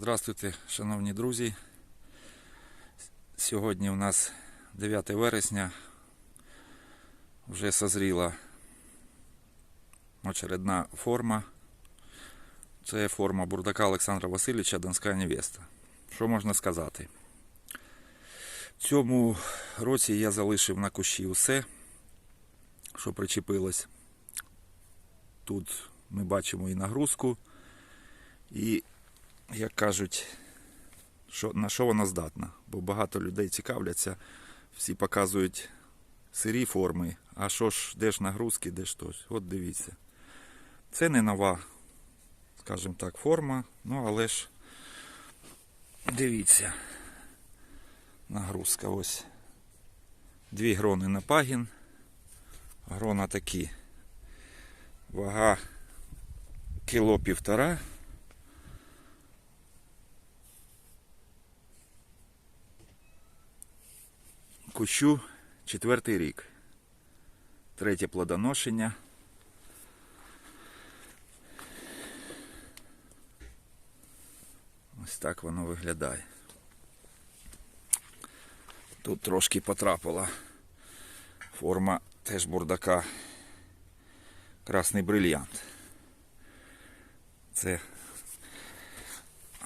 Здравствуйте, шановні друзі. Сьогодні у нас 9 вересня. Вже созріла очередна форма. Це форма бурдака Олександра Васильовича Донська невеста. Що можна сказати? В цьому році я залишив на кущі усе, що причепилось. Тут ми бачимо і нагрузку, і як кажуть, що, на що вона здатна. Бо багато людей цікавляться, всі показують сирі форми, а що ж, де ж нагрузки, де ж щось. От дивіться. Це не нова, скажімо так, форма, ну але ж дивіться. Нагрузка ось. Дві грони на пагін. Грона такі. Вага кіло півтора. Кущу четвертий рік. Третє плодоношення. Ось так воно виглядає. Тут трошки потрапила форма теж бурдака. Красний брильянт. Це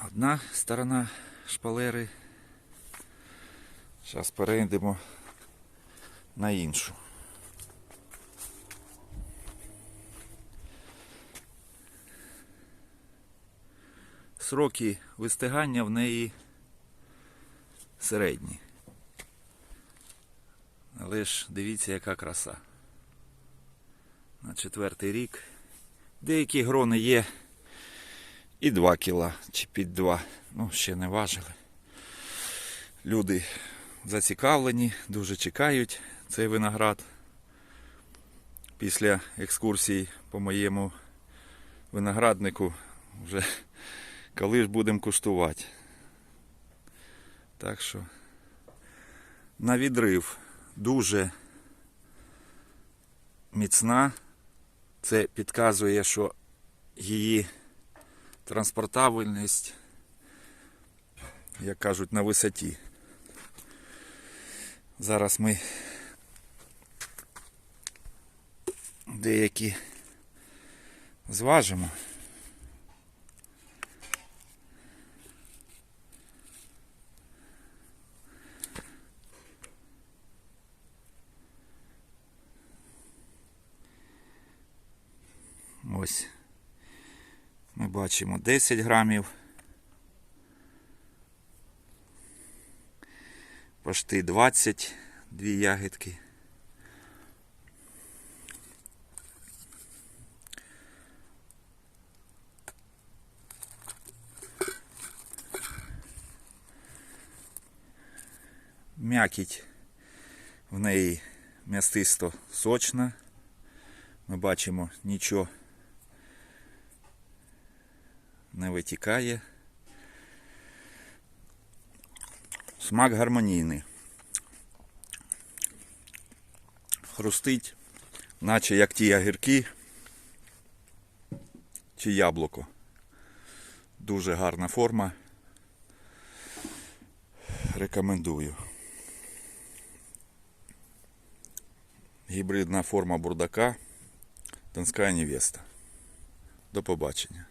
одна сторона шпалери. Зараз перейдемо на іншу. Сроки вистигання в неї середні. Але ж дивіться, яка краса. На четвертий рік. Деякі грони є і 2 кіла, чи під 2. Ну, ще не важили. Люди зацікавлені, дуже чекають цей виноград. Після екскурсій по моєму винограднику вже коли ж будемо куштувати. Так що на відрив дуже міцна. Це підказує, що її транспортабельність, як кажуть, на висоті. Зараз ми деякі зважимо. Ось ми бачимо 10 грамів. Пошти 20, дві ягідки. М'якіть в неї м'ястисто сочна. Ми бачимо нічого не витікає. Смак гармонійний. Хрустить, наче як ті огірки чи яблуко. Дуже гарна форма. Рекомендую. Гібридна форма бурдака. Донська невеста. До побачення.